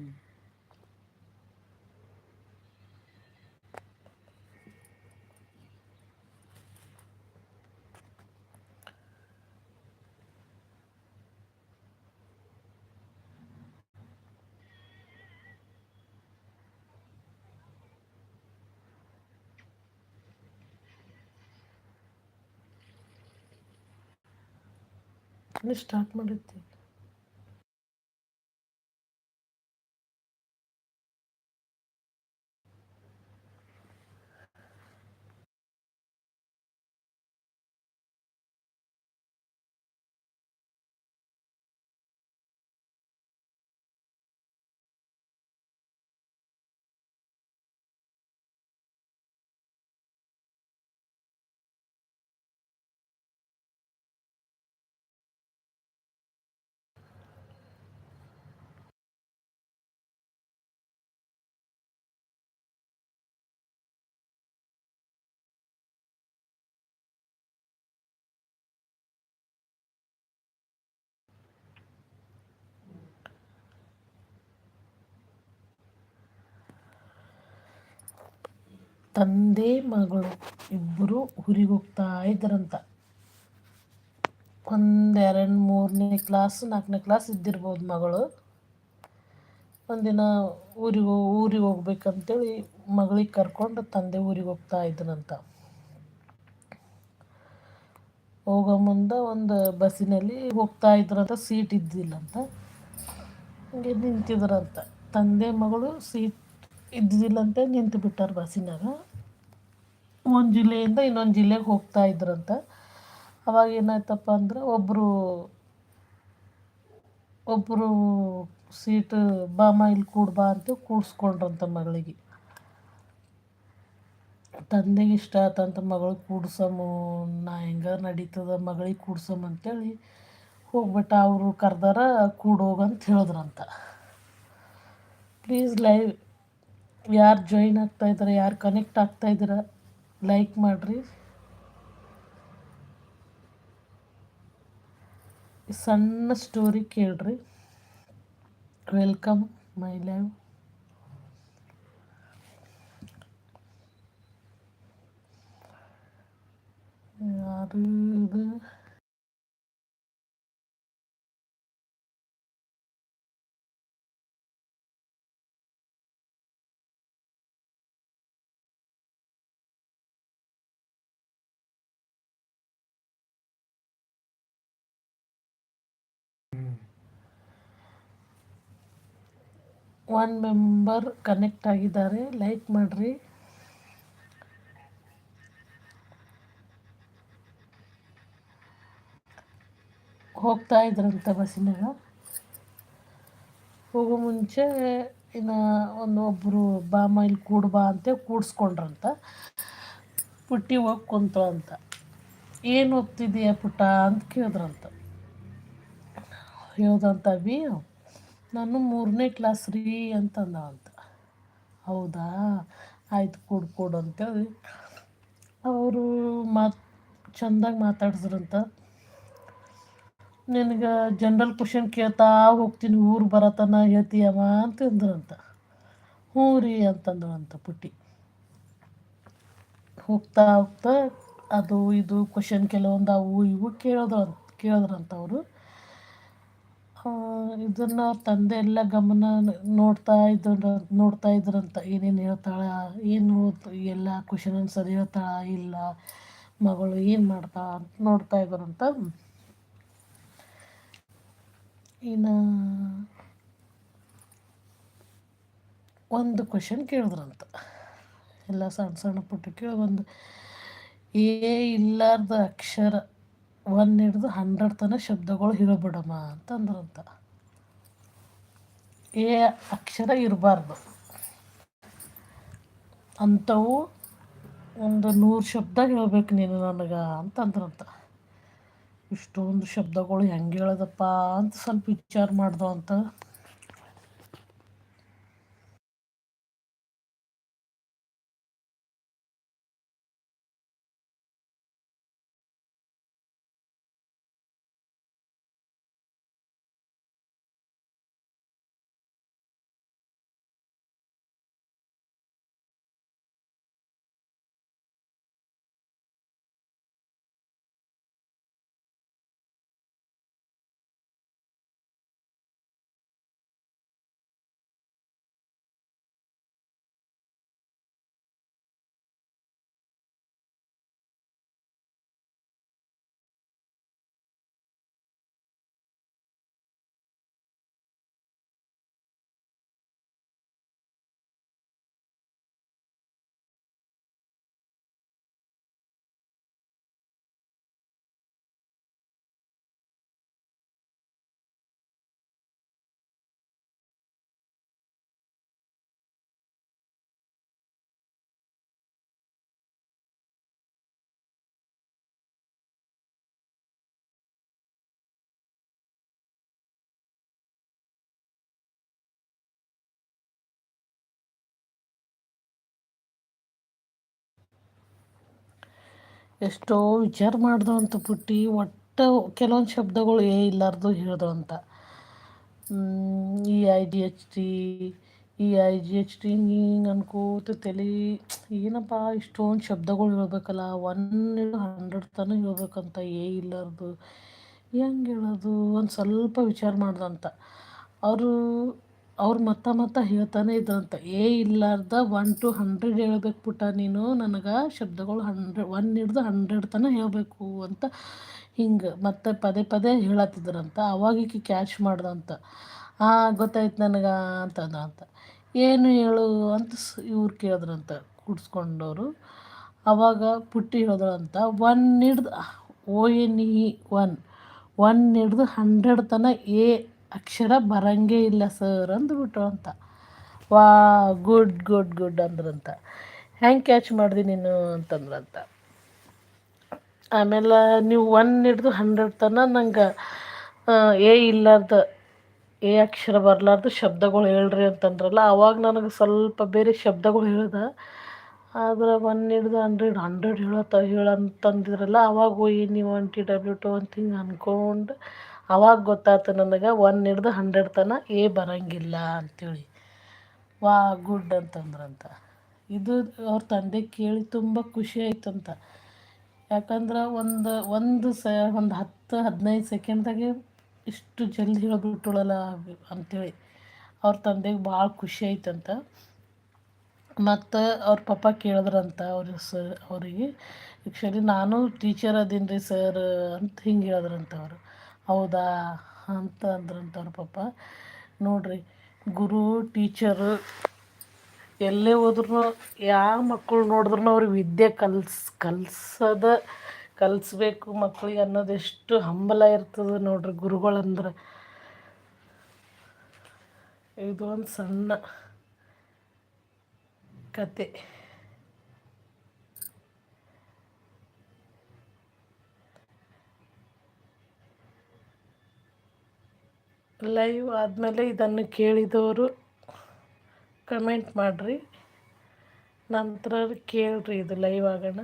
Ne Hmm. Müstakmal ettim. ತಂದೆ, ಮಗಳು ಇಬ್ಬರು ಊರಿಗೆ ಹೋಗ್ತಾ ಇದ್ರಂತ ಒಂದೆರಡು ಮೂರನೇ ಕ್ಲಾಸ್, ನಾಲ್ಕನೇ ಕ್ಲಾಸ್ ಇದ್ದಿರ್ಬೋದು ಮಗಳು. ಒಂದಿನ ಊರಿಗೆ ಊರಿಗೆ ಹೋಗ್ಬೇಕಂತೇಳಿ ಮಗಳಿಗೆ ಕರ್ಕೊಂಡು ತಂದೆ ಊರಿಗೆ ಹೋಗ್ತಾ ಇದ್ದನಂತ. ಹೋಗೋ ಮುಂದೆ ಒಂದು ಬಸ್ಸಿನಲ್ಲಿ ಹೋಗ್ತಾ ಇದ್ರಂತ ಸೀಟ್ ಇದ್ದಿಲ್ಲಂತ. ಹಂಗೆ ನಿಂತಿದ್ರಂತ ತಂದೆ, ಮಗಳು ಸೀಟ್ ಇದ್ದಿದ್ದಿಲ್ಲಂತ ನಿಂತು ಬಿಟ್ಟಾರ ಬಸ್ಸಿನಾಗ. ಒಂದು ಜಿಲ್ಲೆಯಿಂದ ಇನ್ನೊಂದು ಜಿಲ್ಲೆಗೆ ಹೋಗ್ತಾ ಇದ್ರಂತ. ಅವಾಗ ಏನಾಯ್ತಪ್ಪ ಅಂದ್ರೆ ಒಬ್ಬರು ಒಬ್ಬರು ಸೀಟ್ ಬಾಮ ಇಲ್ಲಿ ಕೂಡ್ಬಾ ಅಂತ ಕೂಡಿಸ್ಕೊಂಡ್ರಂತ ಮಗಳಿಗೆ. ತಂದೆಗೆ ಇಷ್ಟ ಆತಂತ ಮಗಳು ಕೂಡ್ಸಮು, ನಾ ಹೆಂಗ ನಡೀತದ ಮಗಳಿಗೆ ಕೂಡ್ಸಮ್ ಅಂತೇಳಿ ಹೋಗ್ಬಿಟ್ಟ ಅವರು ಕರ್ದಾರ ಕೂಡೋಗಂತ ಹೇಳಿದ್ರಂತ. ಪ್ಲೀಸ್ ಲೈವ್, ಯಾರು ಜಾಯಿನ್ ಆಗ್ತಾಯಿದ್ದಾರೆ ಯಾರು ಕನೆಕ್ಟ್ ಆಗ್ತಾಯಿದ್ದೀರ ಲೈಕ್ ಮಾಡಿರಿ ಸಣ್ಣ ಸ್ಟೋರಿ ಕೇಳ್ರಿ ವೆಲ್ಕಮ್ ಮೈ ಲೈವ್ ಯಾರು ಇದು ಒನ್ ಮೆಂಬರ್ ಕನೆಕ್ಟ್ ಆಗಿದ್ದಾರೆ. ಲೈಕ್ ಮಾಡಿರಿ. ಹೋಗ್ತಾ ಇದ್ರಂತ ಬಸ್ಸಿನಾಗ ಹೋಗೋ ಮುಂಚೆ ಇನ್ನು ಒಂದು ಒಬ್ಬರು ಬಾಮ ಇಲ್ಲಿ ಕೂಡ್ಬಾ ಅಂತ ಕೂಡಿಸ್ಕೊಂಡ್ರಂತ. ಪುಟ್ಟಿ ಹೋಗಿ ಕುಂತ ಅಂತ. ಏನು ಓದ್ತಿದೀಯ ಪುಟ್ಟ ಅಂತ ಕೇಳಿದ್ರಂತ. ಹೇಳ್ದಂತ ಬಿ ನಾನು ಮೂರನೇ ಕ್ಲಾಸ್ ರೀ ಅಂತಂದವಂತ ಹೌದಾ? ಆಯ್ತು ಕೊಡು ಕೊಡು ಅಂತೇಳಿ. ಅವರು ಮಾತು, ಚಂದಾಗಿ ಮಾತಾಡಿದ್ರಂತ ನಿನಗೆ ಜನ್ರಲ್ ಕ್ವಶನ್ ಕೇಳ್ತಾ ಹೋಗ್ತೀನಿ, ಊರು ಬರತನ ಹೇಳ್ತೀಯಮ್ಮ ಅಂತಂದ್ರಂತ. ಹ್ಞೂ ರೀ ಅಂತಂದ್ರಂತ ಪುಟ್ಟಿ. ಹೋಗ್ತಾ ಹೋಗ್ತಾ ಅದು, ಇದು ಕ್ವಶನ್ ಕೆಲವೊಂದು ಅವು ಇವು ಕೇಳಿದ್ರಂತ ಕೇಳಿದ್ರಂತ ಅವರು. ಇದನ್ನು ತಂದೆ ಎಲ್ಲ ಗಮನ ನೋಡ್ತಾ ಇದ್ದರು ನೋಡ್ತಾ ಇದ್ರಂತ ಏನೇನು ಹೇಳ್ತಾಳೆ, ಏನು ಎಲ್ಲ ಕ್ವಶನ್ ಸರಿ ಹೇಳ್ತಾಳ, ಇಲ್ಲ, ಮಗಳು ಏನು ಮಾಡ್ತಾ ಅಂತ ನೋಡ್ತಾ ಇದ್ರಂತ ಇನ್ನು ಒಂದು ಕ್ವಶನ್ ಕೇಳಿದ್ರಂತ. ಎಲ್ಲ ಸಣ್ಣ ಸಣ್ಣ ಪುಟ್ಟ ಕೇಳಿ ಒಂದು, ಏ ಇಲ್ಲಾರ್ದ ಅಕ್ಷರ. ಒನ್ ಹಿಡ್ದು ಹಂಡ್ರೆಡ್ ತನಕ ಶಬ್ದಗಳು ಹೇಳ್ಬಿಡಮ್ಮ ಅಂತಂದ್ರಂತ. ಏ ಅಕ್ಷರ ಇರಬಾರ್ದು. ಅಂಥವು ಒಂದು ನೂರು ಶಬ್ದ ಹೇಳ್ಬೇಕು ನೀನು ನನಗೆ ಅಂತಂದ್ರಂತ. ಇಷ್ಟೊಂದು ಶಬ್ದಗಳು ಹೆಂಗೆ ಹೇಳೋದಪ್ಪ ಅಂತ ಸ್ವಲ್ಪ ವಿಚಾರ ಮಾಡ್ದೋ ಅಂತ ಎಷ್ಟೋ ವಿಚಾರ ಮಾಡ್ದು ಅಂತ ಪುಟ್ಟಿ, ಒಟ್ಟು ಕೆಲವೊಂದು ಶಬ್ದಗಳು ಏ ಇಲ್ಲಾರ್ದು ಹೇಳ್ದು ಅಂತ E I D H T E I G H T ಹಿಂಗೆ ಅನ್ಕೋತ ತಲೆ, ಏನಪ್ಪ ಇಷ್ಟೊಂದು ಶಬ್ದಗಳು ಹೇಳ್ಬೇಕಲ್ಲ, ಒನ್ ಹಂಡ್ರೆಡ್ ತನಕ ಹೇಳ್ಬೇಕಂತ, ಏ ಇಲ್ಲಾರ್ದು, ಹೆಂಗೆ ಹೇಳೋದು, ಒಂದು ಸ್ವಲ್ಪ ವಿಚಾರ ಮಾಡ್ದಂತ. ಅವರು ಅವ್ರು ಮತ್ತೆ ಮತ್ತೆ ಹೇಳ್ತಾನೆ ಇದ್ರಂತ. ಏ ಇಲ್ಲಾರ್ದ ಒನ್ ಟು ಹಂಡ್ರೆಡ್ ಹೇಳ್ಬೇಕು ಪುಟ್ಟ ನೀನು. ನನಗೆ ಶಬ್ದಗಳು ಹಂಡ್ರೆಡ್ ಒನ್ ಹಿಡ್ದು ಹಂಡ್ರೆಡ್ ತನಕ ಹೇಳಬೇಕು ಅಂತ ಹಿಂಗೆ ಮತ್ತೆ ಪದೇ ಪದೇ ಹೇಳತ್ತಿದ್ರಂತ. ಅವಾಗ ಈಕೆ ಕ್ಯಾಚ್ ಮಾಡ್ದಂತ. ಆ, ಗೊತ್ತಾಯ್ತು ನನಗೆ ಅಂತಂದ ಅಂತ. ಏನು ಹೇಳು ಅಂತ ಇವ್ರು ಕೇಳಿದ್ರಂತ ಕೂಡ್ಸ್ಕೊಂಡವರು. ಅವಾಗ ಪುಟ್ಟಿ ಹೇಳಿದ್ರಂತ ಒನ್ ಹಿಡ್ದು, O N E one. One ಹಿಡ್ದು ಹಂಡ್ರೆಡ್ ತನಕ ಎ ಅಕ್ಷರ ಬರಂಗೇ ಇಲ್ಲ ಸರ್ ಅಂದ್ಬಿಟ್ರು ಅಂತ. ವಾ, ಗುಡ್ ಗುಡ್ ಗುಡ್ ಅಂದ್ರಂತ. ಹ್ಯಾಂಗೆ ಕ್ಯಾಚ್ ಮಾಡಿದೆ ನೀನು ಅಂತಂದ್ರಂತ. ಆಮೇಲೆ ನೀವು ಒನ್ ಹಿಡ್ದು ಹಂಡ್ರೆಡ್ ತನ ನಂಗೆ ಏ ಇಲ್ಲಾರ್ದ ಏ ಅಕ್ಷರ ಬರಲಾರ್ದು ಶಬ್ದಗಳು ಹೇಳ್ರಿ ಅಂತಂದ್ರಲ್ಲ, ಅವಾಗ ನನಗೆ ಸ್ವಲ್ಪ ಬೇರೆ ಶಬ್ದಗಳು ಹೇಳ್ದೆ. ಆದ್ರೆ ಒನ್ ಹಿಡ್ದು ಹಂಡ್ರೆಡ್ ಹಂಡ್ರೆಡ್ ಹೇಳತ್ತ ಹೇಳಂತಂದಿದ್ರಲ್ಲ, ಅವಾಗ ಓ ನೀವು ಒನ್ ಟಿ ಡಬ್ಲ್ಯೂ ಟು ಅಂತ ಹಿಂಗೆ ಅಂದ್ಕೊಂಡು ಅವಾಗ ಗೊತ್ತಾತು ನನಗೆ ಒನ್ ಹಿಡ್ದು ಹಂಡ್ರೆಡ್ ತನಕ ಏ ಬರಂಗಿಲ್ಲ ಅಂತೇಳಿ. ವಾ ಗುಡ್ ಅಂತಂದ್ರಂತ. ಇದು ಅವ್ರ ತಂದೆ ಕೇಳಿ ತುಂಬ ಖುಷಿ ಆಯ್ತಂತ. ಯಾಕಂದ್ರೆ ಒಂದು ಒಂದು ಸ, ಒಂದು ಹತ್ತು, ಹದಿನೈದು ಸೆಕೆಂಡ್ದಾಗೆ ಇಷ್ಟು ಜಲ್ದಿ ಹೇಳ್ಬಿಟ್ಟಳಲ್ಲ ಅಂತೇಳಿ ಅವ್ರ ತಂದೆಗೆ ಭಾಳ ಖುಷಿ ಆಯ್ತಂತ. ಮತ್ತು ಅವ್ರ ಪಪ್ಪ ಕೇಳಿದ್ರಂತ ಅವ್ರ ಸರ್, ಅವರಿಗೆ. ಆ್ಯಕ್ಚುಲಿ ನಾನು ಟೀಚರ್ ಅದೀನಿ ರೀ ಸರ್ ಅಂತ ಹಿಂಗೆ ಹೇಳಿದ್ರಂತ ಅವರು. ಹೌದಾ? ಅಂತ ಅಂದ್ರಂತ ಪಾಪ. ನೋಡಿರಿ, ಗುರು, ಟೀಚರು, ಎಲ್ಲೇ ಹೋದ್ರೂ ಯಾವ ಮಕ್ಕಳು ನೋಡಿದ್ರು ಅವ್ರಿಗೆ ವಿದ್ಯೆ ಕಲ್ಸ್, ಕಲ್ಸದ, ಕಲಿಸ್ಬೇಕು ಮಕ್ಳಿಗೆ ಅನ್ನೋದು ಎಷ್ಟು ಹಂಬಲ ಇರ್ತದೆ ನೋಡ್ರಿ ಗುರುಗಳಂದ್ರೆ. ಇದು ಒಂದು ಸಣ್ಣ ಕತೆ. ಲೈವ್ ಆದಮೇಲೆ ಇದನ್ನು ಕೇಳಿದವರು ಕಮೆಂಟ್ ಮಾಡಿರಿ. ನಂತರ ಕೇಳಿರಿ ಇದು ಲೈವ್ ಆಗೋಣ.